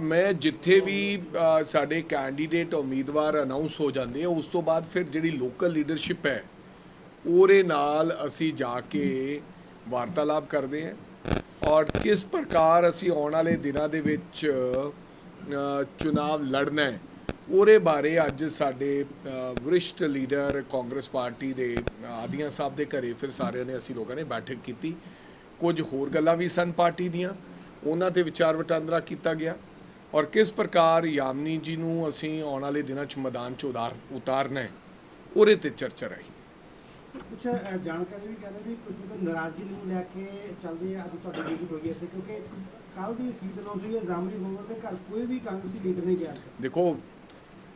ਮੈਂ ਜਿੱਥੇ ਵੀ ਸਾਡੇ ਕੈਂਡੀਡੇਟ ਉਮੀਦਵਾਰ ਅਨਾਉਂਸ ਹੋ ਜਾਂਦੇ ਆ, ਉਸ ਤੋਂ ਬਾਅਦ ਫਿਰ ਜਿਹੜੀ ਲੋਕਲ ਲੀਡਰਸ਼ਿਪ ਹੈ, ਉਹਦੇ ਨਾਲ ਅਸੀਂ ਜਾ ਕੇ ਵਾਰਤਾਲਾਪ ਕਰਦੇ ਹਾਂ ਔਰ ਕਿਸ ਪ੍ਰਕਾਰ ਅਸੀਂ ਆਉਣ ਵਾਲੇ ਦਿਨਾਂ ਦੇ ਵਿੱਚ ਚੁਣਾਵ ਲੜਨਾ ਹੈ, ਉਹਦੇ ਬਾਰੇ ਅੱਜ ਸਾਡੇ ਵਰਿਸ਼ਟ ਲੀਡਰ ਕਾਂਗਰਸ ਪਾਰਟੀ ਦੇ ਆਦੀਆਂ ਸਾਹਿਬ ਦੇ ਘਰੇ ਫਿਰ ਸਾਰਿਆਂ ਨੇ ਅਸੀਂ ਲੋਕਾਂ ਨੇ ਬੈਠਕ ਕੀਤੀ। ਕੁਝ ਹੋਰ ਗੱਲਾਂ ਵੀ ਸਨ ਪਾਰਟੀ ਦੀਆਂ। ਉਹਨਾਂ ਤੇ ਵਿਚਾਰ ਵਟਾਂਦਰਾ ਕੀਤਾ ਗਿਆ ਔਰ ਕਿਸ ਪ੍ਰਕਾਰ ਯਾਮਨੀ ਜੀ ਨੂੰ ਅਸੀਂ ਆਉਣ ਵਾਲੇ ਦਿਨਾਂ 'ਚ ਮੈਦਾਨ 'ਚ ਉਤਾਰ ਉਤਾਰਨਾ ਹੈ ਉਹਦੇ ਤੇ ਚਰਚਾ ਰਹੀ। ਕੁਝ ਜਾਣਕਾਰੀ ਵੀ ਕਹਿੰਦੇ ਵੀ ਕੁਝ ਮਤਲਬ ਨਾਰਾਜ਼ਗੀ ਨੂੰ ਲੈ ਕੇ ਚੱਲਦੇ ਆ ਅੱਜ ਤੁਹਾਡੀ ਮੀਟਿੰਗ ਹੋਈ ਹੈ ਕਿਉਂਕਿ ਕੱਲ ਦੀ ਸੀਟ ਅਨਾਉਂਸ ਹੋਈ ਹੈ ਜਾਮਰੀ ਗੋਵਰ ਦੇ ਘਰ ਕੋਈ ਵੀ ਕਾਂਗਰਸੀ ਲੀਡਰ ਨਹੀਂ ਗਿਆ। ਦੇਖੋ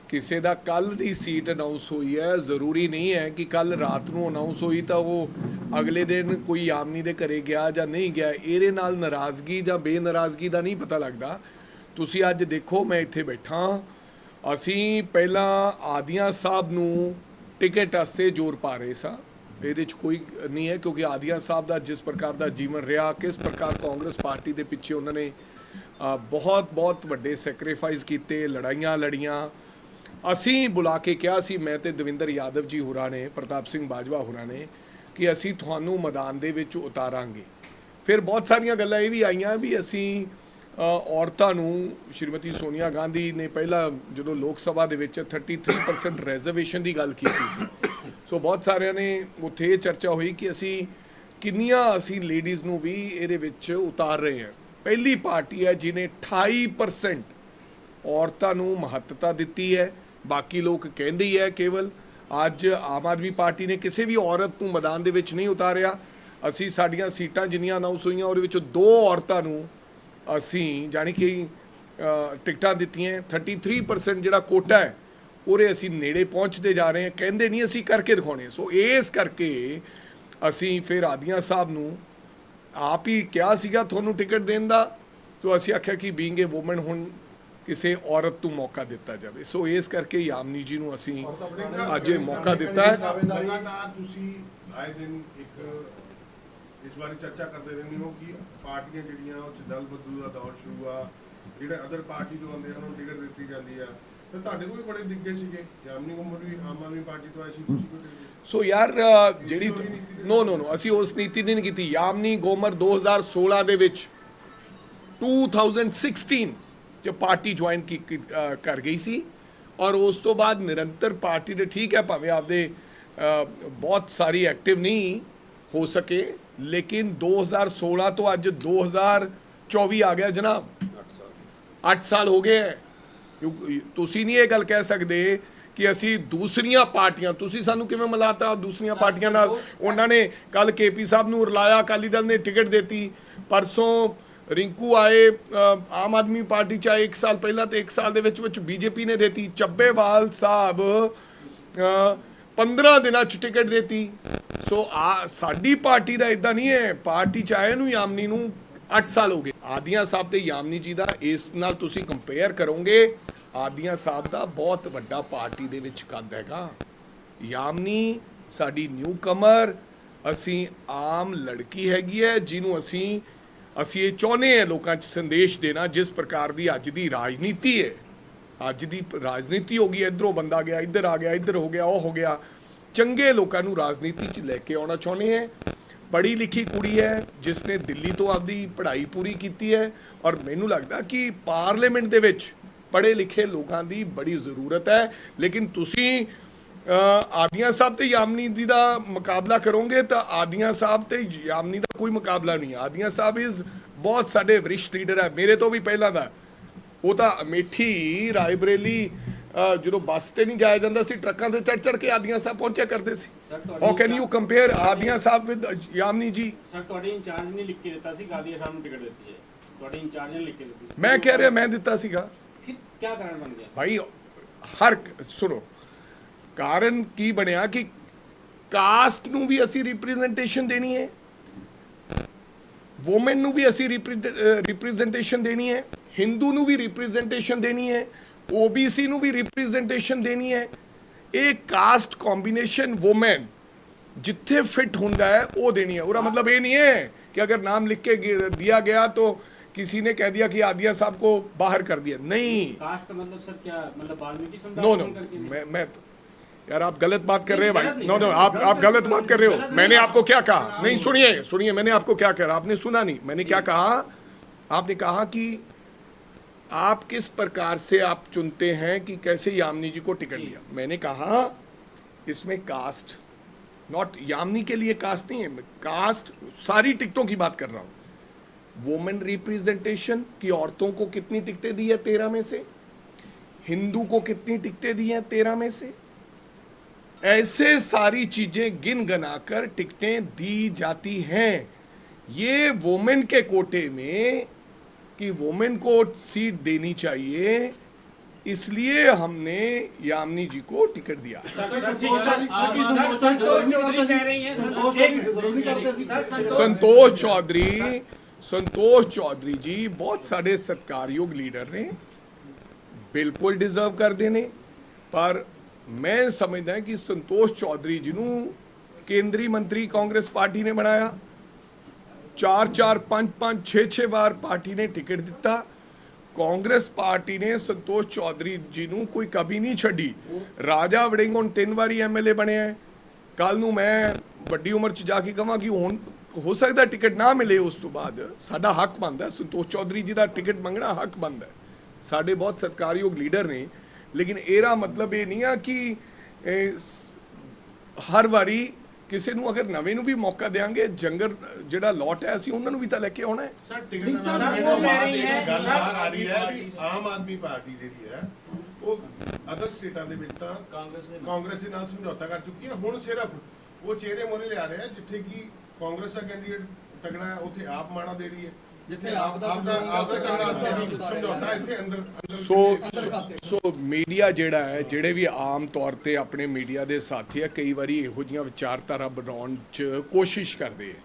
ਕਿਸੇ ਦਾ ਕੱਲ ਦੀ ਸੀਟ ਅਨਾਉਂਸ ਹੋਈ ਹੈ, ਜ਼ਰੂਰੀ ਨਹੀਂ ਹੈ ਕਿ ਕੱਲ ਰਾਤ ਨੂੰ ਅਨਾਉਂਸ ਹੋਈ ਤਾਂ ਉਹ ਅਗਲੇ ਦਿਨ ਕੋਈ ਆਮਨੀ ਦੇ ਘਰੇ ਗਿਆ ਜਾਂ ਨਹੀਂ ਗਿਆ, ਇਹਦੇ ਨਾਲ ਨਾਰਾਜ਼ਗੀ ਜਾਂ ਬੇਨਾਰਾਜ਼ਗੀ ਦਾ ਨਹੀਂ ਪਤਾ ਲੱਗਦਾ। ਤੁਸੀਂ ਅੱਜ ਦੇਖੋ, ਮੈਂ ਇੱਥੇ ਬੈਠਾ ਅਸੀਂ ਪਹਿਲਾਂ ਆਦੀਆਂ ਸਾਹਿਬ ਨੂੰ ਟਿਕਟ ਵਾਸਤੇ ਜ਼ੋਰ ਪਾ ਰਹੇ ਸਾਂ। ਇਹਦੇ 'ਚ ਕੋਈ ਨਹੀਂ ਹੈ, ਕਿਉਂਕਿ ਆਦੀਆਂ ਸਾਹਿਬ ਦਾ ਜਿਸ ਪ੍ਰਕਾਰ ਦਾ ਜੀਵਨ ਰਿਹਾ, ਕਿਸ ਪ੍ਰਕਾਰ ਕਾਂਗਰਸ ਪਾਰਟੀ ਦੇ ਪਿੱਛੇ ਉਹਨਾਂ ਨੇ ਬਹੁਤ ਬਹੁਤ ਵੱਡੇ ਸੈਕਰੀਫਾਈਸ ਕੀਤੇ, ਲੜਾਈਆਂ ਲੜੀਆਂ। ਅਸੀਂ ਬੁਲਾ ਕੇ ਕਿਹਾ ਸੀ, ਮੈਂ ਤੇ ਦਵਿੰਦਰ ਯਾਦਵ ਜੀ ਹੋਰਾਂ ਨੇ, ਪ੍ਰਤਾਪ ਸਿੰਘ ਬਾਜਵਾ ਹੋਰਾਂ ਨੇ, ਕਿ ਅਸੀਂ ਤੁਹਾਨੂੰ ਮੈਦਾਨ ਦੇ ਵਿੱਚ ਉਤਾਰਾਂਗੇ। ਫਿਰ ਬਹੁਤ ਸਾਰੀਆਂ ਗੱਲਾਂ ਇਹ ਵੀ ਆਈਆਂ ਵੀ ਅਸੀਂ ਔਰਤਾਂ ਨੂੰ, ਸ਼੍ਰੀਮਤੀ ਸੋਨੀਆ ਗਾਂਧੀ ਨੇ ਪਹਿਲਾਂ ਜਦੋਂ ਲੋਕ ਸਭਾ ਦੇ ਵਿੱਚ 33% ਰਿਜ਼ਰਵੇਸ਼ਨ ਦੀ ਗੱਲ ਕੀਤੀ ਸੀ, ਸੋ ਬਹੁਤ ਸਾਰਿਆਂ ਨੇ ਉੱਥੇ ਇਹ ਚਰਚਾ ਹੋਈ ਕਿ ਅਸੀਂ ਕਿੰਨੀਆਂ ਅਸੀਂ ਲੇਡੀਜ਼ ਨੂੰ ਵੀ ਇਹਦੇ ਵਿੱਚ ਉਤਾਰ ਰਹੇ ਹਾਂ। ਪਹਿਲੀ ਪਾਰਟੀ ਹੈ ਜਿਨੇ 28% ਔਰਤਾਂ ਨੂੰ ਮਹੱਤਤਾ ਦਿੱਤੀ ਹੈ ਬਾਕੀ ਲੋਕ ਕਹਿੰਦੇ ਹੀ ਹੈ ਕੇਵਲ ਅੱਜ ਆਮ ਆਦਮੀ ਪਾਰਟੀ ਨੇ ਕਿਸੇ ਵੀ ਔਰਤ ਨੂੰ ਮੈਦਾਨ ਦੇ ਵਿੱਚ ਨਹੀਂ ਉਤਾਰਿਆ। ਅਸੀਂ ਸਾਡੀਆਂ ਸੀਟਾਂ ਜਿੰਨੀਆਂ ਅਨਾਉਂਸ ਹੋਈਆਂ, ਉਹਦੇ ਵਿੱਚੋਂ ਦੋ ਔਰਤਾਂ ਨੂੰ ਅਸੀਂ ਜਾਣੀ ਕਿ ਟਿਕਟਾਂ ਦਿੱਤੀਆਂ 33% ਜਿਹੜਾ ਕੋਟਾ ਹੈ, ਉਹਦੇ ਅਸੀਂ ਨੇੜੇ ਪਹੁੰਚਦੇ ਜਾ ਰਹੇ ਹਾਂ। ਕਹਿੰਦੇ ਨਹੀਂ ਅਸੀਂ ਕਰਕੇ ਦਿਖਾਉਣੇ ਸੋ ਇਸ ਕਰਕੇ ਅਸੀਂ ਫਿਰ ਆਦੀਆਂ ਸਾਹਿਬ ਨੂੰ ਆਪ ਹੀ ਕਿਹਾ ਸੀਗਾ ਤੁਹਾਨੂੰ ਟਿਕਟ ਦੇਣ ਦਾ। ਸੋ ਅਸੀਂ ਆਖਿਆ ਕਿ ਬੀਇੰਗ ਏ ਔਮਨ ਹੁਣ ਕਿਸੇ ਔਰਤ ਨੂੰ ਮੌਕਾ ਦਿੱਤਾ ਜਾਵੇ। ਸੋ ਇਸ ਕਰਕੇ ਯਾਮਨੀ ਜੀ ਨੂੰ ਅਸੀਂ ਅੱਜ ਇਹ ਮੌਕਾ ਦਿੱਤਾ। ਹੈ ਲਗਾਤਾਰ ਤੁਸੀਂ ਆਏ ਦਿਨ ਇੱਕ ਇਸ ਬਾਰੇ ਚਰਚਾ ਕਰਦੇ ਰਹਿੰਦੇ ਹੋ ਕਿ ਪਾਰਟੀਆਂ ਜਿਹੜੀਆਂ ਉਹ 'ਚ ਦਲ ਬਦਲੂ ਦਾ ਦੌਰ ਸ਼ੁਰੂ ਆ ਜਿਹੜੇ ਅਦਰ ਪਾਰਟੀ ਤੋਂ ਆਉਂਦੇ ਆ ਉਹਨਾਂ ਨੂੰ ਟਿਕਟ ਦਿੱਤੀ ਜਾਂਦੀ ਆ। ਤੇ ਤੁਹਾਡੇ ਕੋਲ ਵੀ ਬੜੇ ਦਿੱਗੇ ਸੀਗੇ? ਯਾਮਨੀ ਉਮਰ ਵੀ ਆਮ ਆਦਮੀ ਪਾਰਟੀ ਤੋਂ ਆਈ ਸੀ ਤੁਸੀਂ ਕੋਈ ਟਿਕਟ ਸੋ ਯਾਰ ਜਿਹੜੀ ਨੋ ਨੋ ਨੋ ਅਸੀਂ ਉਸ ਨੀਤੀ ਦੀ ਨਹੀਂ ਕੀਤੀ। ਯਾਮਨੀ ਗੋਮਰ 2016 ਦੇ ਵਿੱਚ 2016 ਚ ਪਾਰਟੀ ਜੁਆਇਨ ਕੀ ਕਰ ਗਈ ਸੀ। ਔਰ ਉਸ ਤੋਂ ਬਾਅਦ ਨਿਰੰਤਰ ਪਾਰਟੀ ਦੇ ਠੀਕ ਹੈ ਭਾਵੇਂ ਆਪਦੇ ਬਹੁਤ ਸਾਰੀ ਐਕਟਿਵ ਨਹੀਂ ਹੋ ਸਕੇ ਲੇਕਿਨ 2016 ਤੋਂ ਅੱਜ 2024 ਆ ਗਿਆ ਜਨਾਬ। 8 ਸਾਲ ਹੋ ਗਏ ਤੁਸੀਂ ਨਹੀਂ ਇਹ ਗੱਲ ਕਹਿ ਸਕਦੇ ਕਿ ਅਸੀਂ ਦੂਸਰੀਆਂ ਪਾਰਟੀਆਂ ਤੁਸੀਂ ਸਾਨੂੰ ਕਿਵੇਂ ਮਿਲਾਤਾ ਦੂਸਰੀਆਂ ਪਾਰਟੀਆਂ ਨਾਲ? ਉਹਨਾਂ ਨੇ ਕੱਲ ਕੇਪੀ ਸਾਹਿਬ ਨੂੰ ਰਲਾਇਆ ਅਕਾਲੀ ਦਲ ਨੇ ਟਿਕਟ ਦਿੱਤੀ। ਪਰਸੋਂ ਰਿੰਕੂ ਆਏ ਆਮ ਆਦਮੀ ਪਾਰਟੀ ਚ ਆਏ 1 ਸਾਲ ਪਹਿਲਾਂ ਤੇ 1 ਸਾਲ ਦੇ ਵਿੱਚ ਵਿੱਚ ਬੀਜੇਪੀ ਨੇ ਦਿੱਤੀ। ਚੱਬੇਵਾਲ ਸਾਹਿਬ ਅ, 15 ਦਿਨਾਂ ਚ ਟਿਕਟ ਦਿੱਤੀ। ਸੋ ਆ ਸਾਡੀ ਪਾਰਟੀ ਦਾ ਇਦਾਂ ਨਹੀਂ ਹੈ। ਪਾਰਟੀ ਚ ਆਏ ਨੂੰ ਯਾਮਨੀ ਨੂੰ 8 ਸਾਲ ਹੋ ਗਏ। ਆਦੀਆਂ ਸਾਹਿਬ ਤੇ ਯਾਮਨੀ ਜੀ ਦਾ ਇਸ ਨਾਲ ਤੁਸੀਂ ਕੰਪੇਅਰ ਕਰੋਗੇ ਆਦੀਆਂ ਸਾਹਿਬ ਦਾ ਬਹੁਤ ਵੱਡਾ ਪਾਰਟੀ ਦੇ ਵਿੱਚ ਕੱਦ ਹੈਗਾ। ਯਾਮਨੀ ਸਾਡੀ ਨਿਊ ਕਮਰ ਅਸੀਂ ਆਮ ਲੜਕੀ ਹੈਗੀ ਹੈ ਜਿਹਨੂੰ ਅਸੀਂ ਅਸੀਂ ਇਹ ਚਾਹੁੰਦੇ ਹਾਂ ਲੋਕਾਂ 'ਚ ਸੰਦੇਸ਼ ਦੇਣਾ ਜਿਸ ਪ੍ਰਕਾਰ ਦੀ ਅੱਜ ਦੀ ਰਾਜਨੀਤੀ ਹੈ। ਅੱਜ ਦੀ ਰਾਜਨੀਤੀ ਹੋ ਗਈ, ਇਧਰੋਂ ਬੰਦਾ ਗਿਆ, ਇੱਧਰ ਆ ਗਿਆ, ਇੱਧਰ ਹੋ ਗਿਆ, ਉਹ ਹੋ ਗਿਆ। ਚੰਗੇ ਲੋਕਾਂ ਨੂੰ ਰਾਜਨੀਤੀ 'ਚ ਲੈ ਕੇ ਆਉਣਾ ਚਾਹੁੰਦੇ ਹੈ। ਪੜ੍ਹੀ ਲਿਖੀ ਕੁੜੀ ਹੈ, ਜਿਸ ਨੇ ਦਿੱਲੀ ਤੋਂ ਆਪਦੀ ਪੜ੍ਹਾਈ ਪੂਰੀ ਕੀਤੀ ਹੈ ਔਰ ਮੈਨੂੰ ਲੱਗਦਾ ਕਿ ਪਾਰਲੀਮੈਂਟ ਦੇ ਵਿੱਚ ਪੜ੍ਹੇ ਲਿਖੇ ਲੋਕਾਂ ਦੀ ਬੜੀ ਜ਼ਰੂਰਤ ਹੈ। ਲੇਕਿਨ ਤੁਸੀਂ ਆਦੀਆਂ ਸਾਹਿਬ ਤੇ ਯਾਮਨੀ ਦੀ ਦਾ ਮੁਕਾਬਲਾ ਕਰੋਗੇ ਤਾਂ ਆਦੀਆਂ ਸਾਹਿਬ ਤੇ ਯਾਮਨੀ ਦਾ ਕੋਈ ਮੁਕਾਬਲਾ ਨਹੀਂ। ਆਦੀਆਂ ਸਾਹਿਬ ਇਜ਼ ਬਹੁਤ ਸਾਡੇ ਵਰਿਸ਼ਟ ਲੀਡਰ ਹੈ। ਮੇਰੇ ਤੋਂ ਵੀ ਪਹਿਲਾਂ ਦਾ। ਉਹ ਤਾਂ ਅਮੇਠੀ ਰਾਏਬਰੇਲੀ ਜਦੋਂ ਬੱਸ ਤੇ ਨਹੀਂ ਜਾਇਆ ਜਾਂਦਾ ਸੀ ਟਰੱਕਾਂ ਤੇ ਚੜ ਚੜ ਕੇ ਆਦੀਆਂ ਸਾਹਿਬ ਪਹੁੰਚਿਆ ਕਰਦੇ ਸੀ। How can you compare Adiyan Sahib with Yamini ji? Sir ਤੁਹਾਡੇ ਇੰਚਾਰਜ ਨੇ ਲਿਖ ਕੇ ਦਿੱਤਾ ਸੀ ਗਾਦੀਆ ਸਾਹਿਬ ਨੂੰ ਟਿਕਟ ਦਿੱਤੀ ਹੈ। ਤੁਹਾਡੇ ਇੰਚਾਰਜ ਨੇ ਲਿਖ ਕੇ ਦਿੱਤੀ। ਮੈਂ ਕਹਿ ਰਿਹਾ ਮੈਂ ਦਿੱਤਾ ਸੀਗਾ। ਕੀ ਕਾਰਨ ਬਣ ਗਿਆ? ਭਾਈ ਹਰ ਸੁਣੋ। ਕਾਰਨ ਕੀ ਬਣਿਆ ਕਿ ਕਾਸਟ ਨੂੰ ਵੀ ਅਸੀਂ ਰਿਪਰੈਜ਼ੈਂਟੇਸ਼ਨ ਦੇਣੀ ਹੈ? ਔਮਨ ਨੂੰ ਵੀ ਅਸੀਂ ਰਿਪਰੈਜ਼ੈਂਟੇਸ਼ਨ ਦੇਣੀ ਹੈ। ਹਿੰਦੂ ਨੂੰ ਵੀ ਰਿਪਰੈਜ਼ੈਂਟੇਸ਼ਨ ਦੇਣੀ ਹੈ। ਓਬੀਸੀ ਨੂੰ ਵੀ ਰਿਪਰੈਜ਼ੈਂਟੇਸ਼ਨ ਦੇਣੀ ਹੈ। ਇਹ ਕਾਸਟ ਕੰਬੀਨੇਸ਼ਨ ਔਮਨ ਜਿੱਥੇ ਫਿਟ ਹੁੰਦਾ ਹੈ ਉਹ ਦੇਣੀ ਹੈ। ਉਹਦਾ ਮਤਲਬ ਇਹ ਨਹੀਂ ਹੈ कि अगर नाम लिख के दिया गया तो किसी ने कह दिया कि आदिया साहब को बाहर कर दिया नहीं कास्ट मतलब सर क्या मतलब वाल्मीकि नो नो मैं मैं यार आप गलत बात कर रहे हैं भाई। नो नो आप आप गलत बात कर रहे हो। मैंने आपको क्या कहा? नहीं सुनिए सुनिए मैंने आपको क्या कहा? आपने सुना नहीं। मैंने क्या कहा? आपने कहा कि आप किस प्रकार से आप चुनते हैं कि कैसे यामिनी जी को टिकट लिया? मैंने कहा इसमें कास्ट नॉट यामिनी के लिए कास्ट नहीं है कास्ट सारी टिकटों की बात कर रहा हूँ। वोमेन रिप्रेजेंटेशन की औरतों को कितनी टिकटें दी है तेरह में से? हिंदू को कितनी टिकटें दी हैं तेरह में से? ऐसे सारी चीज़ें गिन गनाकर टिकटें दी जाती हैं। ये वोमेन के कोटे में कि वोमेन को सीट देनी चाहिए, इसलिए हमने यामिनी जी को टिकट दिया। संतोष चौधरी संतोष चौधरी जी बहुत सारे सत्कारयोग लीडर ने बिल्कुल डिजर्व कर देने, पर ਮੈਂ ਸਮਝਦਾ ਕਿ ਸੰਤੋਸ਼ ਚੌਧਰੀ ਜੀ ਨੂੰ ਕੇਂਦਰੀ ਮੰਤਰੀ ਕਾਂਗਰਸ ਪਾਰਟੀ ਨੇ ਬਣਾਇਆ। ਚਾਰ ਚਾਰ ਪੰਜ ਪੰਜ 6 6 ਵਾਰ ਪਾਰਟੀ ਨੇ ਟਿਕਟ ਦਿੱਤਾ। ਕਾਂਗਰਸ ਪਾਰਟੀ ਨੇ ਸੰਤੋਸ਼ ਚੌਧਰੀ ਜੀ ਨੂੰ ਕੋਈ ਕभी ਨਹੀਂ ਛੱਡੀ। ਰਾਜਾ ਵੜਿੰਗ ਹੁਣ ਤਿੰਨ ਵਾਰੀ ਐਮਐਲਏ ਬਣਿਆ ਕੱਲ ਨੂੰ ਮੈਂ ਵੱਡੀ ਉਮਰ 'ਚ ਜਾ ਕੇ ਕਹਾਂ ਕਿ ਹੁਣ ਹੋ ਸਕਦਾ ਟਿਕਟ ਨਾ ਮਿਲੇ ਉਸ ਤੋਂ ਬਾਅਦ। ਸਾਡਾ ਹੱਕ ਬਣਦਾ। ਸੰਤੋਸ਼ ਚੌਧਰੀ ਜੀ ਦਾ ਟਿਕਟ ਮੰਗਣਾ ਹੱਕ ਬਣਦਾ ਸਾਡੇ ਬਹੁਤ ਸਤਿਕਾਰਯੋਗ ਲੀਡਰ ਨੇ। ਲੇਕਿਨ ਇਹਦਾ ਮਤਲਬ ਇਹ ਨਹੀਂ ਆ ਕਿ ਹਰ ਵਾਰੀ ਕਿਸੇ ਨੂੰ ਅਗਰ ਨਵੇਂ ਨੂੰ ਵੀ ਮੌਕਾ ਦੇਾਂਗੇ ਜੰਗਰ ਜਿਹੜਾ ਲੋਟ ਹੈ ਅਸੀਂ ਉਹਨਾਂ ਨੂੰ ਵੀ ਤਾਂ ਲੈ ਕੇ ਆਉਣਾ ਹੈ। ਸਰ ਟਿਕਟ ਨਾਲ ਉਹ ਕਹਿ ਰਹੀ ਹੈ, ਗੱਲ ਆ ਰਹੀ ਹੈ ਵੀ ਆਮ ਆਦਮੀ ਪਾਰਟੀ ਜਿਹੜੀ ਹੈ ਉਹ ਅਦਰ ਸਟੇਟਾਂ ਦੇ ਵਿੱਚ ਤਾਂ ਕਾਂਗਰਸ ਦੇ ਕਾਂਗਰਸ ਦੇ ਨਾਲ ਸਮਝੌਤਾ ਕਰ ਚੁੱਕੀ ਹੈ ਹੁਣ ਸਿਰਫ ਉਹ ਚਿਹਰੇ ਮੋਰੇ ਲਿਆ ਰਿਹਾ ਜਿੱਥੇ ਕਿ ਕਾਂਗਰਸ ਦਾ ਕੈਂਡੀਡੇਟ ਤਗੜਾ ਹੈ ਉੱਥੇ ਆਪ ਮਾੜਾ ਦੇ ਰਹੀ ਹੈ। ਜਿੱਥੇ ਆਪ ਦਾ ਆਪ ਦਾ ਆਪ ਦਾ ਸਮਝੌਤਾ ਤਗੜਾ ਸਮਝੌਤਾ ਇੱਥੇ ਅੰਦਰ ਅੰਦਰ ਸੋ ਸੋ ਮੀਡੀਆ ਜਿਹੜਾ ਹੈ ਜਿਹੜੇ ਵੀ ਆਮ ਤੌਰ ਤੇ ਆਪਣੇ ਮੀਡੀਆ ਦੇ ਸਾਥੀ ਆ ਕਈ ਵਾਰੀ ਇਹੋ ਜਿਹੀਆਂ ਵਿਚਾਰਧਾਰਾ ਬਣਾਉਣ 'ਚ ਕੋਸ਼ਿਸ਼ ਕਰਦੇ ਆ।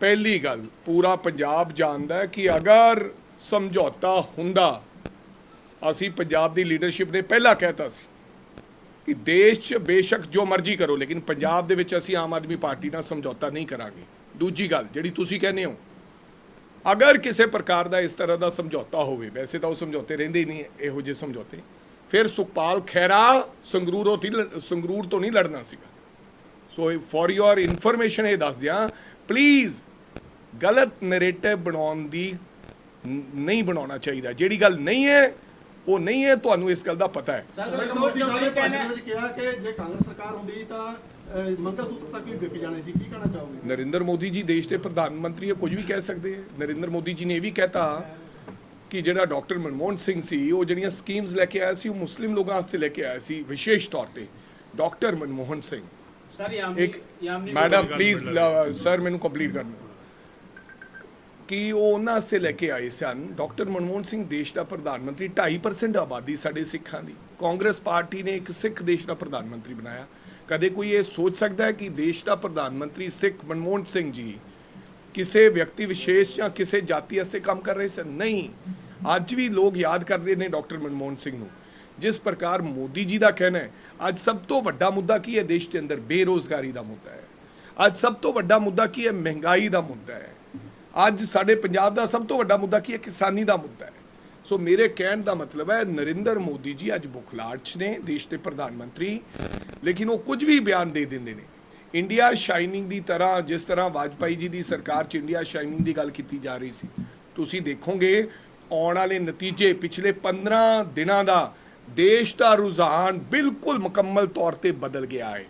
ਪਹਿਲੀ ਗੱਲ ਪੂਰਾ ਪੰਜਾਬ ਜਾਣਦਾ ਹੈ ਕਿ ਅਗਰ ਸਮਝੌਤਾ ਹੁੰਦਾ ਅਸੀਂ ਪੰਜਾਬ ਦੀ ਲੀਡਰਸ਼ਿਪ ਨੇ ਪਹਿਲਾਂ ਕਹਿਤਾ ਸੀ ਕਿ ਦੇਸ਼ 'ਚ ਬੇਸ਼ੱਕ ਜੋ ਮਰਜ਼ੀ ਕਰੋ ਲੇਕਿਨ ਪੰਜਾਬ ਦੇ ਵਿੱਚ ਅਸੀਂ ਆਮ ਆਦਮੀ ਪਾਰਟੀ ਨਾਲ ਸਮਝੌਤਾ ਨਹੀਂ ਕਰਾਂਗੇ। ਦੂਜੀ ਗੱਲ ਜਿਹੜੀ ਤੁਸੀਂ ਕਹਿੰਦੇ ਹੋ ਅਗਰ ਕਿਸੇ ਪ੍ਰਕਾਰ ਦਾ ਇਸ ਤਰ੍ਹਾਂ ਦਾ ਸਮਝੌਤਾ ਹੋਵੇ ਵੈਸੇ ਤਾਂ ਉਹ ਸਮਝੌਤੇ ਰਹਿੰਦੇ ਹੀ ਨਹੀਂ ਇਹੋ ਜਿਹੇ ਸਮਝੌਤੇ। ਫਿਰ ਸੁਖਪਾਲ ਖੈਰਾ ਸੰਗਰੂਰੋਂ ਤੋਂ ਸੰਗਰੂਰ ਤੋਂ ਨਹੀਂ ਲੜਨਾ ਸੀਗਾ। ਸੋ ਫॉर ਯੋਰ ਇਨਫੋਰਮੇਸ਼ਨ ਇਹ ਦੱਸ ਦਿਆਂ ਪਲੀਜ਼ ਗਲਤ ਨੈਰੇਟਿਵ ਬਣਾਉਣ ਦੀ ਨਹੀਂ ਬਣਾਉਣਾ ਚਾਹੀਦਾ। ਜਿਹੜੀ ਗੱਲ ਨਹੀਂ ਹੈ ਉਹ ਨਹੀਂ ਹੈ ਤੁਹਾਨੂੰ ਇਸ ਗੱਲ ਦਾ ਪਤਾ ਹੈ। ਸਰ ਚੌਧਰੀ ਨੇ ਕਿਹਾ ਕਿ ਜੇ ਕਾਂਗਰਸ ਸਰਕਾਰ ਹੁੰਦੀ ਤਾਂ ਨਰਿੰਦਰ ਮੋਦੀ ਜੀ ਦੇਸ਼ ਦੇ ਪ੍ਰਧਾਨ ਮੰਤਰੀ ਹੈ ਕੁਝ ਵੀ ਕਹਿ ਸਕਦੇ ਹੈ ਨਰਿੰਦਰ ਮੋਦੀ ਜੀ ਨੇ ਵੀ ਕਹਿਤਾ ਕਿ ਜਿਹੜਾ ਡਾਕਟਰ ਮਨਮੋਹਨ ਸਿੰਘ ਸੀ ਉਹ ਜਿਹੜੀਆਂ ਸਕੀਮਸ ਲੈ ਕੇ ਆਇਆ ਸੀ ਉਹ ਮੁਸਲਿਮ ਲੋਕਾਂ ਵਾਸਤੇ ਲੈ ਕੇ ਆਇਆ ਸੀ ਵਿਸ਼ੇਸ਼ ਤੌਰ ਤੇ। Doctor Manmohan Singh. Sir Yamini madam please sir ਮੈਨੂੰ ਕੰਪਲੀਟ ਕਰਨਾ ਕਿ ਉਹ ਉਹਨਾਂ ਵਾਸਤੇ ਲੈ ਕੇ ਆਏ ਸਨ। ਡਾਕਟਰ ਮਨਮੋਹਨ ਸਿੰਘ ਦੇਸ਼ ਦਾ ਪ੍ਰਧਾਨ ਮੰਤਰੀ 2.5% ਆਬਾਦੀ ਸਾਡੇ ਸਿੱਖਾਂ ਦੀ। ਕਾਂਗਰਸ ਪਾਰਟੀ ਨੇ ਇੱਕ ਸਿੱਖ ਦੇਸ਼ ਦਾ ਪ੍ਰਧਾਨ ਮੰਤਰੀ ਬਣਾਇਆ। ਕਦੇ ਕੋਈ ਇਹ ਸੋਚ ਸਕਦਾ ਹੈ ਕਿ ਦੇਸ਼ ਦਾ ਪ੍ਰਧਾਨ ਮੰਤਰੀ ਸਿੱਖ ਮਨਮੋਹਨ ਸਿੰਘ ਜੀ ਕਿਸੇ ਵਿਅਕਤੀ ਵਿਸ਼ੇਸ਼ ਜਾਂ ਕਿਸੇ ਜਾਤੀ ਵਾਸਤੇ ਕੰਮ ਕਰ ਰਹੇ ਸਨ? ਨਹੀਂ। ਅੱਜ ਵੀ ਲੋਕ ਯਾਦ ਕਰਦੇ ਨੇ ਡਾਕਟਰ ਮਨਮੋਹਨ ਸਿੰਘ ਨੂੰ, ਜਿਸ ਪ੍ਰਕਾਰ ਮੋਦੀ ਜੀ ਦਾ ਕਹਿਣਾ ਹੈ, ਅੱਜ ਸਭ ਤੋਂ ਵੱਡਾ ਮੁੱਦਾ ਕੀ ਹੈ ਦੇਸ਼ ਦੇ ਅੰਦਰ? ਬੇਰੋਜ਼ਗਾਰੀ ਦਾ ਮੁੱਦਾ ਹੈ। ਅੱਜ ਸਭ ਤੋਂ ਵੱਡਾ ਮੁੱਦਾ ਕੀ ਹੈ? ਮਹਿੰਗਾਈ ਦਾ ਮੁੱਦਾ ਹੈ। ਅੱਜ ਸਾਡੇ ਪੰਜਾਬ ਦਾ ਸਭ ਤੋਂ ਵੱਡਾ ਮੁੱਦਾ ਕੀ ਹੈ? ਕਿਸਾਨੀ ਦਾ ਮੁੱਦਾ ਹੈ। ਸੋ ਮੇਰੇ ਕਹਿਣ ਦਾ ਮਤਲਬ ਹੈ, ਨਰਿੰਦਰ ਮੋਦੀ ਜੀ ਅੱਜ ਬੁਖਲਾੜ 'ਚ ਨੇ, ਦੇਸ਼ ਦੇ ਪ੍ਰਧਾਨ ਮੰਤਰੀ। ਲੇਕਿਨ ਉਹ ਕੁਝ ਵੀ ਬਿਆਨ ਦੇ ਦਿੰਦੇ ਨੇ। ਇੰਡੀਆ ਸ਼ਾਈਨਿੰਗ ਦੀ ਤਰ੍ਹਾਂ, ਜਿਸ ਤਰ੍ਹਾਂ ਵਾਜਪਾਈ ਜੀ ਦੀ ਸਰਕਾਰ 'ਚ ਇੰਡੀਆ ਸ਼ਾਈਨਿੰਗ ਦੀ ਗੱਲ ਕੀਤੀ ਜਾ ਰਹੀ ਸੀ। ਤੁਸੀਂ ਦੇਖੋਗੇ, ਆਉਣ ਵਾਲੇ ਨਤੀਜੇ ਪਿਛਲੇ 15 ਦਿਨਾਂ ਦਾ ਦੇਸ਼ ਦਾ ਰੁਝਾਨ ਬਿਲਕੁਲ ਮੁਕੰਮਲ ਤੌਰ ਤੇ ਬਦਲ ਗਿਆ ਹੈ।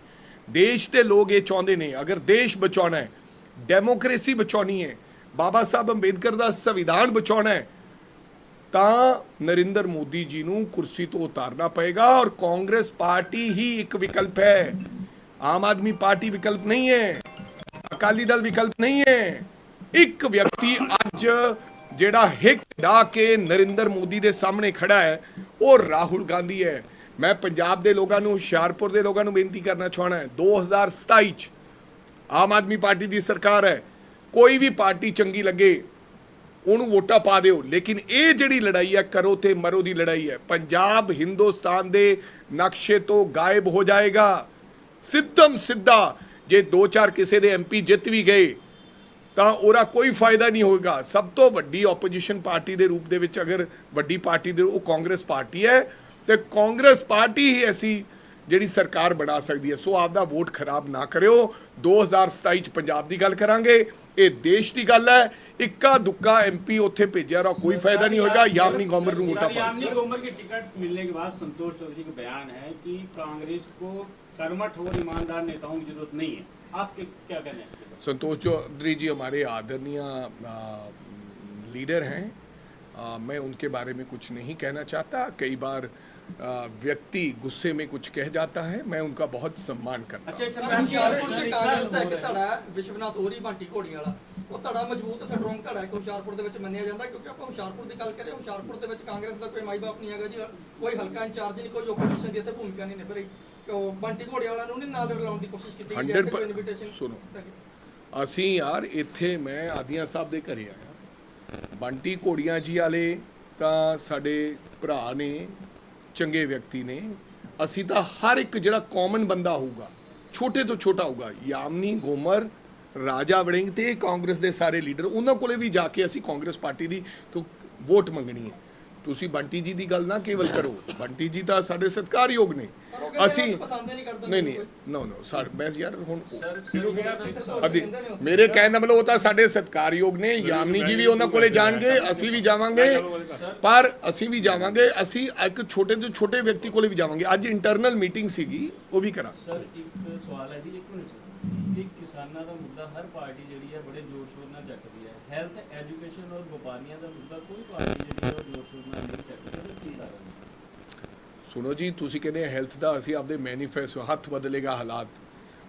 ਦੇਸ਼ ਦੇ ਲੋਕ ਇਹ ਚਾਹੁੰਦੇ ਨੇ, ਅਗਰ ਦੇਸ਼ ਬਚਾਉਣਾ ਹੈ, ਡੈਮੋਕ੍ਰੇਸੀ ਬਚਾਉਣੀ ਹੈ, ਬਾਬਾ ਸਾਹਿਬ ਅੰਬੇਦਕਰ ਦਾ ਸੰਵਿਧਾਨ ਬਚਾਉਣਾ ਹੈ ਤਾਂ ਨਰਿੰਦਰ ਮੋਦੀ ਜੀ ਨੂੰ ਕੁਰਸੀ ਤੋਂ ਉਤਾਰਨਾ ਪਏਗਾ ਔਰ ਕਾਂਗਰਸ ਪਾਰਟੀ ਹੀ ਇੱਕ ਵਿਕਲਪ ਹੈ। ਆਮ ਆਦਮੀ ਪਾਰਟੀ ਵਿਕਲਪ ਨਹੀਂ ਹੈ। ਅਕਾਲੀ ਦਲ ਵਿਕਲਪ ਨਹੀਂ ਹੈ। ਇੱਕ ਵਿਅਕਤੀ ਅੱਜ ਜਿਹੜਾ ਹਿੱਕ ਡਾ ਕੇ ਨਰਿੰਦਰ ਮੋਦੀ ਦੇ ਸਾਹਮਣੇ ਖੜਾ ਹੈ, ਉਹ ਰਾਹੁਲ ਗਾਂਧੀ ਹੈ। ਮੈਂ ਪੰਜਾਬ ਦੇ ਲੋਕਾਂ ਨੂੰ, ਹੁਸ਼ਿਆਰਪੁਰ ਦੇ ਲੋਕਾਂ ਨੂੰ ਬੇਨਤੀ ਕਰਨਾ ਚਾਹਣਾ ਹੈ। 2027 ਚ ਆਮ ਆਦਮੀ ਪਾਰਟੀ ਦੀ ਸਰਕਾਰ ਹੈ। ਕੋਈ ਵੀ ਪਾਰਟੀ ਚੰਗੀ ਲੱਗੇ ਉਹਨੂੰ ਵੋਟਾਂ ਪਾ ਦਿਓ। ਲੇਕਿਨ ਇਹ ਜਿਹੜੀ ਲੜਾਈ ਹੈ ਕਰੋ ਤੇ ਮਰੋ ਦੀ ਲੜਾਈ ਹੈ ਪੰਜਾਬ ਹਿੰਦੁਸਤਾਨ ਦੇ ਨਕਸ਼ੇ ਤੋਂ ਗਾਇਬ ਹੋ ਜਾਏਗਾ। ਸਿੱਧਮ ਸਿੱਧਾ ਜੇ ਦੋ ਚਾਰ ਕਿਸੇ ਦੇ ਐਮਪੀ ਜਿੱਤ ਵੀ ਗਏ, ਤਾਂ ਉਹਦਾ ਕੋਈ ਫਾਇਦਾ ਨਹੀਂ ਹੋਏਗਾ। ਸਭ ਤੋਂ ਵੱਡੀ ਆਪੋਜੀਸ਼ਨ ਪਾਰਟੀ ਦੇ ਰੂਪ ਦੇ ਵਿੱਚ ਅਗਰ ਵੱਡੀ ਪਾਰਟੀ ਦੇ, ਉਹ ਕਾਂਗਰਸ ਪਾਰਟੀ ਹੈ। ਤੇ ਕਾਂਗਰਸ ਪਾਰਟੀ ਹੀ ਐਸੀ ਜਿਹੜੀ ਸਰਕਾਰ ਬਣਾ ਸਕਦੀ ਹੈ ਸੋ ਆਪਦਾ ਵੋਟ ਖਰਾਬ ਨਾ ਕਰਿਓ 2027 ਚ ਪੰਜਾਬ ਦੀ ਗੱਲ ਕਰਾਂਗੇ ਇਹ ਦੇਸ਼ ਦੀ ਗੱਲ ਹੈ ਇੱਕਾ ਦੁੱਕਾ ਐਮਪੀ ਉੱਥੇ ਭੇਜਿਆ ਰਾ ਕੋਈ ਫਾਇਦਾ ਨਹੀਂ ਹੋਏਗਾ ਯਾਮਨੀ ਗਵਰਨਰ ਨੂੰ ਵੋਟਾਂ ਪਾ यामिनी गोमर की टिकट मिलने के बाद संतोष चौधरी का बयान है कि कांग्रेस को कर्मठ और ईमानदार नेताओं की जरूरत नहीं है आप क्या क्या कहना है इसके बारे में? संतोष चौधरी जी हमारे आदरणीय आ, लीडर हैं आ, मैं उनके बारे में कुछ नहीं कहना चाहता कई बार आ, व्यक्ति गुस्से में कुछ कह जाता है मैं उनका बहुत सम्मान करता हूं अच्छा एक ਸਰ सरकार की ਹੁਸ਼ਿਆਰਪੁਰ ਚ ਕਾਂਗਰਸ ਦਾ ਇੱਕ आलोचना ਧੜਾ ਹੈ, ਵਿਸ਼ਵਨਾਥ ਹੋਰੀ ਬਾਂਟੀ ਘੋੜੀਆਂ ਵਾਲਾ ਉਹ ਧੜਾ ਮਜ਼ਬੂਤ ਸਟਰੋਂਗ ਧੜਾ ਹੈ ਕਿ ਹੁਸ਼ਿਆਰਪੁਰ ਦੇ ਵਿੱਚ ਮੰਨਿਆ ਜਾਂਦਾ ਕਿਉਂਕਿ ਆਪਾਂ ਹੁਸ਼ਿਆਰਪੁਰ ਦੀ ਗੱਲ ਕਰੀਏ ਹੁਸ਼ਿਆਰਪੁਰ ਦੇ ਵਿੱਚ ਕਾਂਗਰਸ ਦਾ ਕੋਈ ਮਾਈ ਬਾਪ ਨਹੀਂ ਹੈਗਾ ਜੀ ਕੋਈ ਹਲਕਾ ਇੰਚਾਰਜ ਨਹੀਂ ਕੋਈ ਓਪੋਜੀਸ਼ਨ ਦੀ ਇੱਥੇ ਭੂਮਿਕਾ ਨਹੀਂ ਨਿਭ ਰਹੀ ਕਿ ਉਹ ਬਾਂਟੀ ਘੋੜੀਆਂ ਵਾਲਾ ਨੂੰ ਨਹੀਂ ਨਾਲ ਰਲਾਉਣ ਦੀ ਕੋਸ਼ਿਸ਼ ਕੀਤੀ ਗਈ ਹੈ 100 ਕੋਈ ਇਨਵੀਟੇਸ਼ਨ ਸੁਣੋ। ਅਸੀਂ ਯਾਰ ਇੱਥੇ ਮੈਂ ਆਦੀਆਂ ਸਾਹਿਬ ਦੇ ਘਰੇ ਆਇਆ ਬੰਟੀ ਘੋੜੀਆਂ ਜੀ ਵਾਲੇ ਤਾਂ ਸਾਡੇ ਭਰਾ ਨੇ ਚੰਗੇ ਵਿਅਕਤੀ ਨੇ, ਅਸੀਂ ਤਾਂ ਹਰ ਇੱਕ ਜਿਹੜਾ ਕਾਮਨ ਬੰਦਾ ਹੋਊਗਾ, ਛੋਟੇ ਤੋਂ ਛੋਟਾ ਹੋਊਗਾ, ਯਾਮਨੀ, ਗੋਮਰ, ਰਾਜਾ ਵੜਿੰਗ ਤੇ ਕਾਂਗਰਸ ਦੇ ਸਾਰੇ ਲੀਡਰ ਉਹਨਾਂ ਕੋਲੇ ਵੀ ਜਾ ਕੇ ਅਸੀਂ ਕਾਂਗਰਸ ਪਾਰਟੀ ਦੀ ਵੋਟ ਮੰਗਣੀ ਹੈ। ਤੁਸੀਂ ਬੰਟੀ ਜੀ ਦੀ ਗੱਲ ਨਾ ਕੇਵਲ ਕਰੋ। ਬੰਟੀ ਜੀ ਤਾਂ ਸਾਡੇ ਸਤਿਕਾਰਯੋਗ ਨੇ। ਅਸੀਂ ਨਹੀਂ ਕਰਦੇ ਨਹੀਂ। ਨੋ ਨੋ ਸਰ ਮੈਂ ਯਾਰ ਹੁਣ ਅਦੀ। ਮੇਰੇ ਕਹਿਣ ਦਾ ਮਤਲਬ ਉਹ ਤਾਂ ਸਾਡੇ ਸਤਿਕਾਰਯੋਗ ਨੇ ਯਾਮਨੀ ਜੀ ਵੀ ਉਹਨਾਂ ਕੋਲੇ ਜਾਣਗੇ ਅਸੀਂ ਵੀ ਜਾਵਾਂਗੇ। ਪਰ ਅਸੀਂ ਵੀ ਜਾਵਾਂਗੇ ਅਸੀਂ ਇੱਕ ਛੋਟੇ ਤੋਂ ਛੋਟੇ ਵਿਅਕਤੀ ਕੋਲੇ ਵੀ ਜਾਵਾਂਗੇ। ਅੱਜ ਇੰਟਰਨਲ ਮੀਟਿੰਗ ਸੀਗੀ ਉਹ ਵੀ ਕਰਾਂ। ਸਰ ਇੱਕ ਸਵਾਲ ਹੈ ਜੀ ਇੱਕ ਮਿੰਟ ਇਹ ਕਿਸਾਨਾਂ ਦਾ ਮੁੱਦਾ ਹਰ ਪਾਰਟੀ ਜਿਹੜੀ ਹੈ ਬੜੇ ਜ਼ੋਰ ਸ਼ੋਰ ਨਾਲ ਚੱਕਦੀ ਹੈ। ਹੈਲਥ ਐਜੂਕੇਸ਼ਨ ਔਰ ਵਪਾਰੀਆਂ ਦਾ ਮੁੱਦਾ ਕੋਈ ਪਾਰਟੀ ਜਿਹੜੀ ਉਹ ਜ਼ੋਰ ਨਾਲ ਨਹੀਂ ਚੱਕਦੀ ਉਹਦਾ ਕੀ ਕਾਰਨ ਹੈ? ਸੁਣੋ ਜੀ, ਤੁਸੀਂ ਕਹਿੰਦੇ ਹੈਲਥ ਦਾ ਅਸੀਂ ਆਪਦੇ ਮੈਨੀਫੈਸਟੋ ਹੱਥ ਬਦਲੇਗਾ ਹਾਲਾਤ।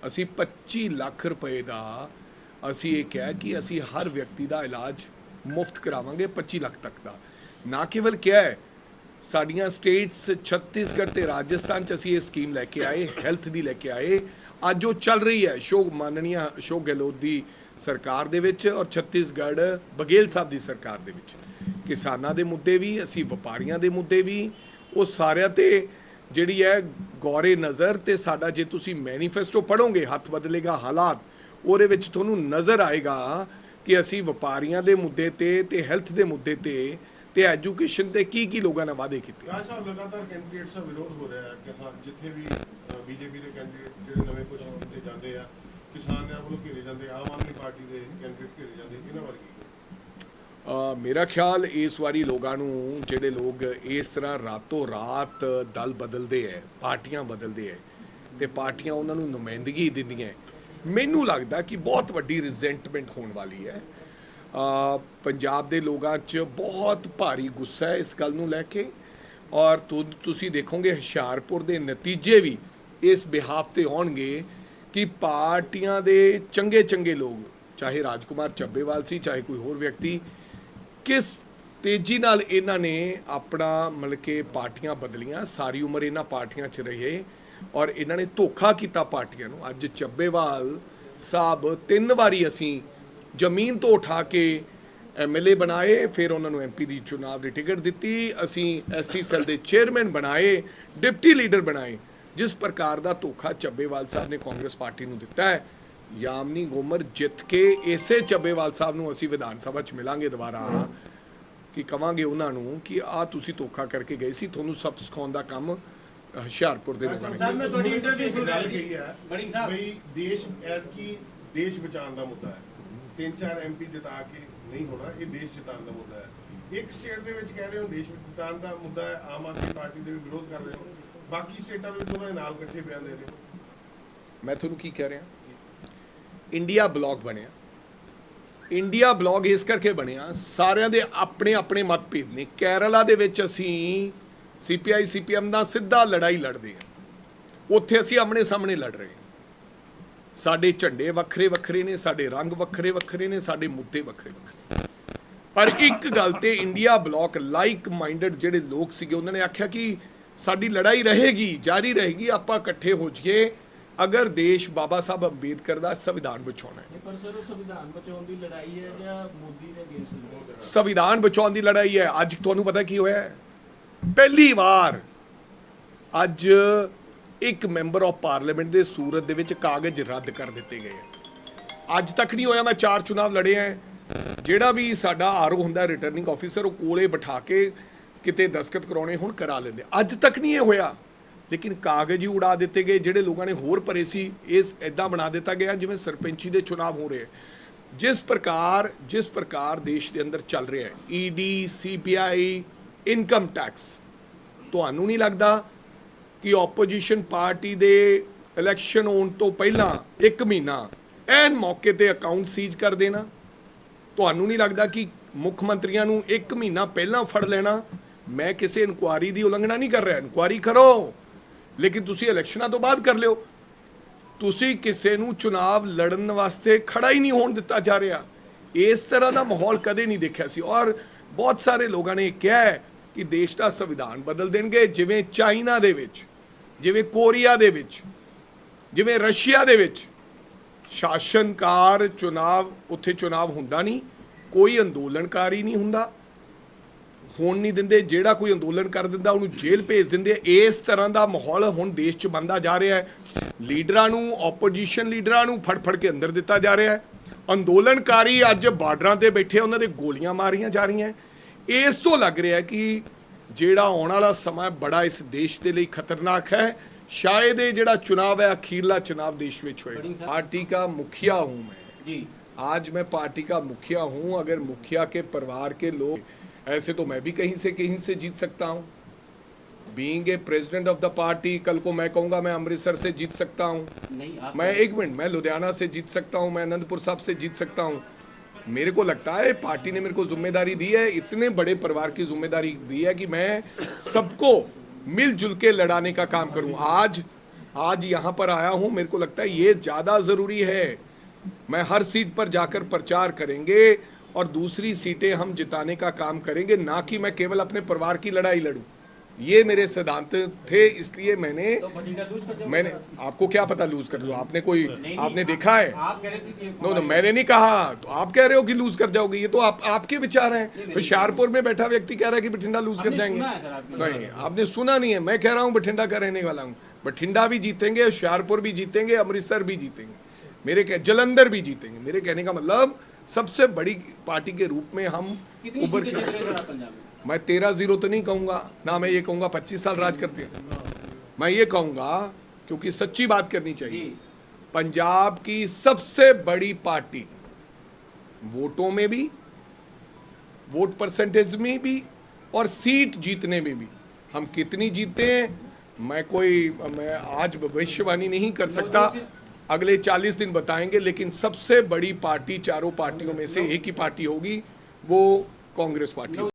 ਅਸੀਂ 25 ਲੱਖ ਰੁਪਏ ਦਾ ਅਸੀਂ ਇਹ ਕਿਹਾ ਕਿ ਅਸੀਂ ਹਰ ਵਿਅਕਤੀ ਦਾ ਇਲਾਜ ਮੁਫਤ ਕਰਾਵਾਂਗੇ 25 ਲੱਖ ਤੱਕ ਦਾ। ਨਾ ਕੇਵਲ ਕਿਹਾ ਹੈ, ਸਾਡੀਆਂ ਸਟੇਟਸ ਛੱਤੀਸਗੜ੍ਹ ਤੇ ਰਾਜਸਥਾਨ ਚ ਅਸੀਂ ਇਹ ਸਕੀਮ ਲੈ ਕੇ ਆਏ ਹੈਲਥ ਦੀ ਲੈ ਕੇ ਆਏ। ਅੱਜ ਉਹ ਚੱਲ ਰਹੀ ਹੈ, ਅਸ਼ੋਕ ਮਾਨਣੀਆਂ ਅਸ਼ੋਕ ਗਹਿਲੋਤ ਦੀ ਸਰਕਾਰ ਦੇ ਵਿੱਚ ਔਰ ਛੱਤੀਸਗੜ੍ਹ ਬਗੇਲ ਸਾਹਿਬ ਦੀ ਸਰਕਾਰ ਦੇ ਵਿੱਚ। ਕਿਸਾਨਾਂ ਦੇ ਮੁੱਦੇ ਵੀ, ਅਸੀਂ ਵਪਾਰੀਆਂ ਦੇ ਮੁੱਦੇ ਵੀ, ਉਹ ਸਾਰਿਆਂ ਤੇ ਜਿਹੜੀ ਹੈ ਗੌਰੇ ਨਜ਼ਰ ਤੇ ਸਾਡਾ ਜੇ ਤੁਸੀਂ ਮੈਨੀਫੈਸਟੋ ਪੜੋਗੇ ਹੱਥ ਬਦਲੇਗਾ ਹਾਲਾਤ, ਉਹਦੇ ਵਿੱਚ ਤੁਹਾਨੂੰ ਨਜ਼ਰ ਆਏਗਾ ਕਿ ਅਸੀਂ ਵਪਾਰੀਆਂ ਦੇ ਮੁੱਦੇ ਤੇ ਤੇ ਹੈਲਥ ਦੇ ਮੁੱਦੇ ਤੇ ਤੇ ਐਜੂਕੇਸ਼ਨ ਤੇ ਕੀ ਕੀ ਲੋਕਾਂ ਨੇ ਵਾਅਦੇ ਕੀਤੇ। ਰਾਜ ਸਾਹਿਬ, ਲਗਾਤਾਰ ਕੈਂਡੀਡੇਟਸ ਦਾ ਵਿਰੋਧ ਹੋ ਰਿਹਾ ਹੈ ਕਿ ਹਾਂ, ਜਿੱਥੇ ਵੀ ਬੀਜੇਪੀ ਦੇ ਕੈਂਡੀਡੇਟ ਜਿਹੜੇ ਨਵੇਂ ਕੁਝ ਕੀਤੇ ਜਾਂਦੇ ਆ ਕਿਸਾਨਾਂ ਵੱਲੋਂ ਘੇਰੇ ਜਾਂਦੇ, ਆਮ ਆਦਮੀ ਪਾਰਟੀ ਦੇ ਕੈਂਡੀਡੇਟ ਘੇਰੇ ਜਾਂਦੇ, ਇਹਨਾਂ ਬਾਰੇ ਕੀ ਮੇਰਾ ਖਿਆਲ ਇਸ ਵਾਰੀ ਲੋਕਾਂ ਨੂੰ ਜਿਹੜੇ ਲੋਕ ਇਸ ਤਰ੍ਹਾਂ ਰਾਤੋਂ ਰਾਤ ਦਲ ਬਦਲਦੇ ਐ, ਪਾਰਟੀਆਂ ਬਦਲਦੇ ਐ, ਤੇ ਪਾਰਟੀਆਂ ਉਹਨਾਂ ਨੂੰ ਨੁਮਾਇੰਦਗੀ ਦਿੰਦੀਆਂ ਮੈਨੂੰ ਲੱਗਦਾ ਕਿ ਬਹੁਤ ਵੱਡੀ ਰਿਜ਼ੈਂਟਮੈਂਟ ਹੋਣ ਵਾਲੀ ਹੈ ਪੰਜਾਬ ਦੇ ਲੋਕਾਂ 'ਚ ਬਹੁਤ ਭਾਰੀ ਗੁੱਸਾ ਹੈ ਇਸ ਗੱਲ ਨੂੰ ਲੈ ਕੇ, ਔਰ ਤੁਸੀਂ ਦੇਖੋਗੇ ਹੁਸ਼ਿਆਰਪੁਰ ਦੇ ਨਤੀਜੇ ਵੀ ਇਸ ਬਿਹਾਫ ਤੇ ਆਉਣਗੇ ਕਿ ਪਾਰਟੀਆਂ ਦੇ ਚੰਗੇ ਚੰਗੇ ਲੋਕ, ਚਾਹੇ ਰਾਜਕੁਮਾਰ ਚੱਬੇਵਾਲ ਸੀ, ਚਾਹੇ ਕੋਈ ਹੋਰ ਵਿਅਕਤੀ, ਕਿਸ ਤੇਜ਼ੀ ਨਾਲ ਇਹਨਾਂ ਨੇ ਆਪਣਾ ਮਤਲਬ ਕਿ ਪਾਰਟੀਆਂ ਬਦਲੀਆਂ, ਸਾਰੀ ਉਮਰ ਇਹਨਾਂ ਪਾਰਟੀਆਂ 'ਚ ਰਹੇ ਔਰ ਇਹਨਾਂ ਨੇ ਧੋਖਾ ਕੀਤਾ ਪਾਰਟੀਆਂ ਨੂੰ। ਅੱਜ ਚੱਬੇਵਾਲ ਸਾਹਿਬ ਤਿੰਨ ਵਾਰੀ ਅਸੀਂ ਜ਼ਮੀਨ ਤੋਂ ਉਠਾ ਕੇ ਐਮਐਲਏ ਬਣਾਏ, ਫਿਰ ਉਹਨਾਂ ਨੂੰ ਐਮਪੀ ਦੀ ਚੁਣਾਵ ਦੀ ਟਿਕਟ ਦਿੱਤੀ, ਅਸੀਂ ਐਸਸੀ ਸੈੱਲ ਦੇ ਚੇਅਰਮੈਨ ਬਣਾਏ, ਡਿਪਟੀ ਲੀਡਰ ਬਣਾਏ। ਜਿਸ ਪ੍ਰਕਾਰ ਦਾ ਧੋਖਾ ਚੱਬੇਵਾਲ ਸਾਹਿਬ ਨੇ ਕਾਂਗਰਸ ਪਾਰਟੀ ਨੂੰ ਦਿੱਤਾ ਹੈ ਯਾਮਨੀ ਗੋਮਰ ਜਿੱਤ ਕੇ ਇਸੇ ਚੱਬੇਵਾਲ ਸਾਹਿਬ ਨੂੰ ਅਸੀਂ ਵਿਧਾਨ ਸਭਾ 'ਚ ਮਿਲਾਂਗੇ ਦੁਬਾਰਾ। ਕਿ ਕਵਾਂਗੇ ਉਹਨਾਂ ਨੂੰ ਕਿ ਆ ਤੁਸੀਂ ਧੋਖਾ ਕਰਕੇ ਗਏ ਸੀ ਤੁਹਾਨੂੰ ਸਭ ਸਿਖਾਉਣ ਦਾ ਕੰਮ ਹੁਸ਼ਿਆਰਪੁਰ ਦੇ ਲੋਕਾਂ ਨੇ ਸਾਹਿਬ ਮੈਂ ਤੁਹਾਡੀ ਇੰਟਰਵਿਊ ਸੁਣ ਗੱਲ ਕਹੀ ਹੈ? ਬੜਿੰਗ ਸਾਹਿਬ। ਬਈ ਦੇਸ਼ ਐਤਕੀ ਦੇਸ਼ ਬਚਾਉਣ ਦਾ ਮੁੱਦਾ ਹੈ। ਤਿੰਨ ਚਾਰ ਐਮਪੀ ਜਿਤਾ ਕੇ ਨਹੀਂ ਹੋਣਾ ਇਹ ਦੇਸ਼ ਜਿਤਾਉਣ ਦਾ ਮੁੱਦਾ ਹੈ। ਇੱਕ ਸਟੇਟ ਦੇ ਵਿੱਚ ਕਹਿ ਰਹੇ ਹੋ ਦੇਸ਼ ਜਿਤਾਉਣ ਦਾ ਮੁੱਦਾ ਹੈ ਆਮ ਆਦਮੀ ਪਾਰਟੀ ਦੇ ਵੀ ਵਿਰੋਧ ਕਰ ਰਹੇ ਹੋ। ਬਾਕੀ ਸਟੇਟਾਂ ਵਿੱਚ ਉਹਨਾਂ ਦੇ ਨਾਲ ਇਕੱਠੇ ਬਿਆਨ ਦੇ ਰਹੇ ਹੋ ਮੈਂ ਤੁਹਾਨੂੰ ਕੀ ਕਹਿ ਰਿਹਾ? ਇੰਡੀਆ ਬਲੌਗ ਬਣਿਆ। ਇੰਡੀਆ ਬਲੌਗ ਇਸ ਕਰਕੇ ਬਣਿਆ, ਸਾਰਿਆਂ ਦੇ ਆਪਣੇ ਆਪਣੇ ਮਤਭੇਦ ਨੇ। ਕੇਰਲਾ ਦੇ ਵਿੱਚ ਅਸੀਂ ਸੀਪੀਆਈ ਸੀਪੀਐਮ ਦਾ ਸਿੱਧਾ ਲੜਾਈ ਲੜਦੇ ਹਾਂ। ਉੱਥੇ ਅਸੀਂ ਆਪਣੇ ਸਾਹਮਣੇ ਲੜ ਰਹੇ ਸਾਡੇ ਝੰਡੇ ਵੱਖਰੇ ਵੱਖਰੇ ਨੇ, ਸਾਡੇ ਰੰਗ ਵੱਖਰੇ ਵੱਖਰੇ ਨੇ, ਸਾਡੇ ਮੁੱਦੇ ਵੱਖਰੇ ਵੱਖਰੇ ਪਰ ਇੱਕ ਗੱਲ ਤੇ ਇੰਡੀਆ ਬਲੌਕ ਲਾਈਕ ਮਾਈਂਡਡ ਜਿਹੜੇ ਲੋਕ ਸੀਗੇ, ਉਹਨਾਂ ਨੇ ਆਖਿਆ ਕਿ ਸਾਡੀ ਲੜਾਈ ਰਹੇਗੀ ਜਾਰੀ ਰਹੇਗੀ ਆਪਾਂ ਇਕੱਠੇ ਹੋ ਜਾਈਏ। ਅਗਰ ਦੇਸ਼ ਬਾਬਾ ਸਾਹਿਬ ਅੰਬੇਦਕਰ ਦਾ ਸੰਵਿਧਾਨ ਬਚਾਉਣਾ ਹੈ। ਪਰ ਸਰ ਉਹ ਸੰਵਿਧਾਨ ਬਚਾਉਣ ਦੀ ਲੜਾਈ ਹੈ ਜਾਂ ਮੋਦੀ ਦੇ ਅਗੇਂਸਟ ਸੰਵਿਧਾਨ ਬਚਾਉਣ ਦੀ ਲੜਾਈ ਹੈ। ਅੱਜ ਤੁਹਾਨੂੰ ਪਤਾ ਕੀ ਹੋਇਆ ਪਹਿਲੀ ਵਾਰ ਅੱਜ ਇੱਕ ਮੈਂਬਰ ਆਫ ਪਾਰਲੀਮੈਂਟ ਦੇ ਸੂਰਤ ਦੇ ਵਿੱਚ ਕਾਗਜ਼ ਰੱਦ ਕਰ ਦਿੱਤੇ ਗਏ ਹੈ। ਅੱਜ ਤੱਕ ਨਹੀਂ ਹੋਇਆ ਮੈਂ ਚਾਰ ਚੁਣਾਵ ਲੜੇ ਆ ਜਿਹੜਾ ਵੀ ਸਾਡਾ ਆਰਓ ਹੁੰਦਾ ਰਿਟਰਨਿੰਗ ਆਫੀਸਰ ਉਹ ਕੋਲੇ ਬਿਠਾ ਕੇ ਕਿਤੇ ਦਸਖਤ ਕਰਾਉਣੇ ਹੁਣ ਕਰਾ ਲੈਂਦੇ। ਅੱਜ ਤੱਕ ਨਹੀਂ ਇਹ ਹੋਇਆ। ਲੇਕਿਨ ਕਾਗਜ਼ ਹੀ ਉਡਾ ਦਿੱਤੇ ਗਏ, ਜਿਹੜੇ ਲੋਕਾਂ ਨੇ ਹੋਰ ਭਰੇ ਸੀ ਇਸ ਐਦਾਂ ਬਣਾ ਦਿੱਤਾ ਗਿਆ ਜਿਵੇਂ ਸਰਪੰਚੀ ਦੇ ਚੁਣਾਵ ਹੋ ਰਹੇ। ਜਿਸ ਪ੍ਰਕਾਰ ਜਿਸ ਪ੍ਰਕਾਰ ਦੇਸ਼ ਦੇ ਅੰਦਰ ਚੱਲ ਰਿਹਾ ਹੈ E ED CBI income tax ਤੁਹਾਨੂੰ ਨਹੀਂ ਲੱਗਦਾ ਕਿ ਆਪੋਜੀਸ਼ਨ ਪਾਰਟੀ ਦੇ ਇਲੈਕਸ਼ਨ ਹੋਣ ਤੋਂ ਪਹਿਲਾਂ 1 ਮਹੀਨਾ ਐਨ ਮੌਕੇ ਤੇ ਅਕਾਊਂਟ ਸੀਜ਼ ਕਰ ਦੇਣਾ? ਤੁਹਾਨੂੰ ਨਹੀਂ ਲੱਗਦਾ ਕਿ ਮੁੱਖ ਮੰਤਰੀਆਂ ਨੂੰ 1 ਮਹੀਨਾ ਪਹਿਲਾਂ ਫੜ ਲੈਣਾ? ਮੈਂ ਕਿਸੇ ਇਨਕੁਆਰੀ ਦੀ ਉਲੰਘਣਾ ਨਹੀਂ ਕਰ ਰਿਹਾ। ਇਨਕੁਆਰੀ ਕਰੋ। ਲੇਕਿਨ ਤੁਸੀਂ ਇਲੈਕਸ਼ਨਾਂ ਤੋਂ ਬਾਅਦ ਕਰ ਲਿਓ। ਤੁਸੀਂ ਕਿਸੇ ਨੂੰ ਚੁਣਾਵ ਲੜਨ ਵਾਸਤੇ ਖੜਾ ਹੀ ਨਹੀਂ ਹੋਣ ਦਿੱਤਾ ਜਾ ਰਿਹਾ। ਇਸ ਤਰ੍ਹਾਂ ਦਾ ਮਾਹੌਲ ਕਦੇ ਨਹੀਂ ਦੇਖਿਆ ਸੀ। ਔਰ ਬਹੁਤ ਸਾਰੇ ਲੋਕਾਂ ਨੇ ਕਿਹਾ ਹੈ ਕਿ ਦੇਸ਼ ਦਾ ਸੰਵਿਧਾਨ ਬਦਲ ਦੇਣਗੇ, ਜਿਵੇਂ ਚਾਈਨਾ ਦੇ ਵਿੱਚ, ਜਿਵੇਂ ਕੋਰੀਆ ਦੇ ਵਿੱਚ, ਜਿਵੇਂ ਰਸ਼ੀਆ ਦੇ ਵਿੱਚ। ਸ਼ਾਸਨਕਾਰ ਚੁਣਾਵ, ਉੱਥੇ ਚੁਣਾਵ ਹੁੰਦਾ ਨਹੀਂ। ਕੋਈ ਅੰਦੋਲਨਕਾਰੀ ਨਹੀਂ ਹੁੰਦਾ। ਹੋਣ ਨਹੀਂ ਦਿੰਦੇ ਜਿਹੜਾ ਕੋਈ ਅੰਦੋਲਨ ਕਰ ਦਿੰਦਾ ਉਹਨੂੰ ਜੇਲ੍ਹ ਭੇਜ ਦਿੰਦੇ ਇਸ ਤਰ੍ਹਾਂ ਦਾ ਮਾਹੌਲ ਹੁਣ ਦੇਸ਼ 'ਚ ਬੰਦਾ ਜਾ ਰਿਹਾ ਹੈ। ਲੀਡਰਾਂ ਨੂੰ ਆਪੋਜੀਸ਼ਨ ਲੀਡਰਾਂ ਨੂੰ ਫੜ ਫੜ ਕੇ ਅੰਦਰ ਦਿੱਤਾ ਜਾ ਰਿਹਾ ਹੈ। ਅੰਦੋਲਨਕਾਰੀ ਅੱਜ ਬਾਰਡਰਾਂ ਤੇ ਬੈਠੇ ਉਹਨਾਂ ਦੇ ਗੋਲੀਆਂ ਮਾਰੀਆਂ ਜਾ ਰਹੀਆਂ ਇਸ ਤੋਂ ਲੱਗ ਰਿਹਾ ਕਿ ਜਿਹੜਾ ਆਉਣ ਵਾਲਾ ਸਮਾਂ ਬੜਾ ਇਸ ਦੇਸ਼ ਦੇ ਲਈ ਖਤਰਨਾਕ ਹੈ। ਸ਼ਾਇਦ ਇਹ ਜਿਹੜਾ ਚੁਣਾਵ ਹੈ ਅਖੀਰਲਾ ਚੁਣਾਵ ਦੇਸ਼ ਵਿੱਚ ਹੋਏਗਾ। ਪਾਰਟੀ ਦਾ ਮੁਖੀਆ ਹੂੰ ਮੈਂ। ਜੀ। आज मैं पार्टी का मुखिया हूं अगर मुखिया के परिवार के लोग ऐसे तो मैं भी कहीं से कहीं से जीत सकता हूँ। Being a president of the party कल को मैं कहूँगा मैं अमृतसर से जीत सकता हूँ। नहीं मैं एक मिनट मैं लुधियाना से जीत सकता हूँ मैं आनंदपुर साहब से जीत सकता हूँ। मेरे को लगता है पार्टी ने मेरे को ज़िम्मेदारी दी है इतने बड़े परिवार की ज़िम्मेदारी दी है कि मैं सबको मिलजुल के लड़ाने का काम करूँ। आज आज यहाँ पर आया हूँ मेरे को लगता है ये ज़्यादा ज़रूरी है। मैं हर सीट पर जाकर प्रचार करेंगे और दूसरी सीटें हम जिताने का काम करेंगे ना कि मैं केवल अपने परिवार की लड़ाई लड़ूं। ये मेरे सिद्धांत थे इसलिए मैंने तो? मैंने आपको क्या पता लूज कर दो आपने कोई नहीं, नहीं, आपने आप- देखा है? आप कह रहे थे कि नो नो मैंने नहीं कहा। तो आप कह रहे हो कि लूज कर जाओगे। ये तो आप आपके विचार हैं। होशियारपुर में बैठा व्यक्ति कह रहा है कि बठिंडा लूज कर जाएँगे। नहीं आपने सुना नहीं है। मैं कह रहा हूँ बठिंडा का रहने वाला हूँ। बठिंडा भी जीतेंगे होशियारपुर भी जीतेंगे अमृतसर भी जीतेंगे। मेरे कह जलंधर भी जीतेंगे। मेरे कहने का मतलब सबसे बड़ी पार्टी के रूप में हम उभर के मैं? तेरह ज़ीरो तो नहीं कहूँगा। ना मैं ये कहूँगा पच्चीस साल राज करते हैं। मैं ये कहूँगा क्योंकि सच्ची बात करनी चाहिए। पंजाब की सबसे बड़ी पार्टी वोटों में भी वोट परसेंटेज में भी और सीट जीतने में भी। हम कितनी जीते हैं मैं कोई मैं आज भविष्यवाणी नहीं कर सकता। अगले 40 दिन बताएंगे लेकिन सबसे बड़ी पार्टी चारों पार्टियों में से एक ही पार्टी होगी वो कांग्रेस पार्टी होगी